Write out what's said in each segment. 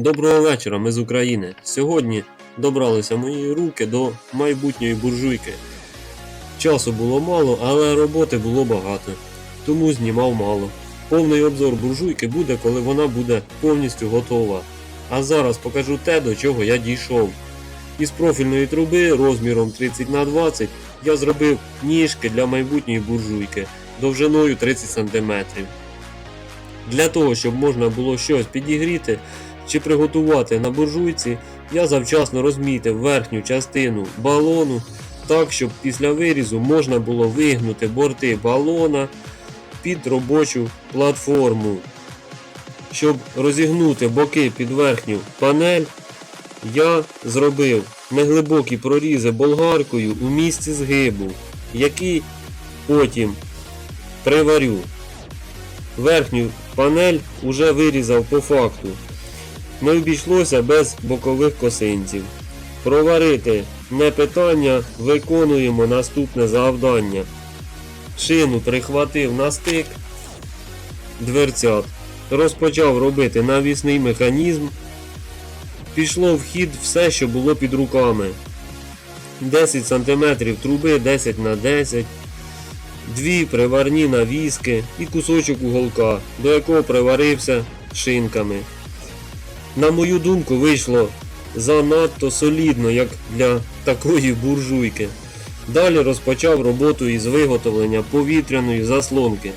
Доброго вечора, ми з України. Сьогодні добралися мої руки до майбутньої буржуйки. Часу було мало, але роботи було багато, тому знімав мало. Повний обзор буржуйки буде, коли вона буде повністю готова. А зараз покажу те, до чого я дійшов. Із профільної труби розміром 30 на 20 я зробив ніжки для майбутньої буржуйки довжиною 30 см. Для того, щоб можна було щось підігріти чи приготувати на буржуйці, я завчасно розмітив верхню частину балону так, щоб після вирізу можна було вигнути борти балона під робочу платформу. Щоб розігнути боки під верхню панель, я зробив неглибокі прорізи болгаркою у місці згибу, які потім приварю. Верхню панель уже вирізав по факту. Не обійшлося без бокових косинців. Проварити не питання, виконуємо наступне завдання. Шину прихватив на стик дверцят. Розпочав робити навісний механізм. Пішло в хід все, що було під руками. 10 см труби 10 на 10 дві приварні навіски і кусочок уголка, до якого приварився шинками. На мою думку, вийшло занадто солідно, як для такої буржуйки. Далі розпочав роботу із виготовлення повітряної заслонки.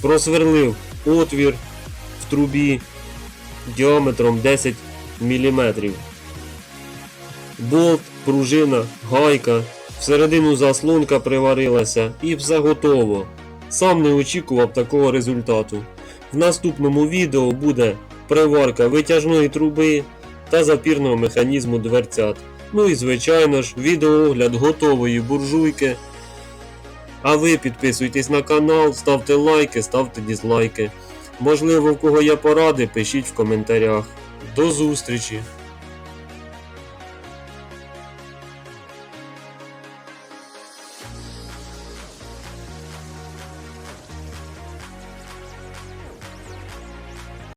Просверлив отвір в трубі діаметром 10 мм. Болт, пружина, гайка, всередину заслонка приварилася і все готово. Сам не очікував такого результату. В наступному відео буде приварка витяжної труби та запірного механізму дверцят. Ну і звичайно ж, відеоогляд готової буржуйки. А ви підписуйтесь на канал, ставте лайки, ставте дізлайки. Можливо, в кого є поради, пишіть в коментарях. До зустрічі!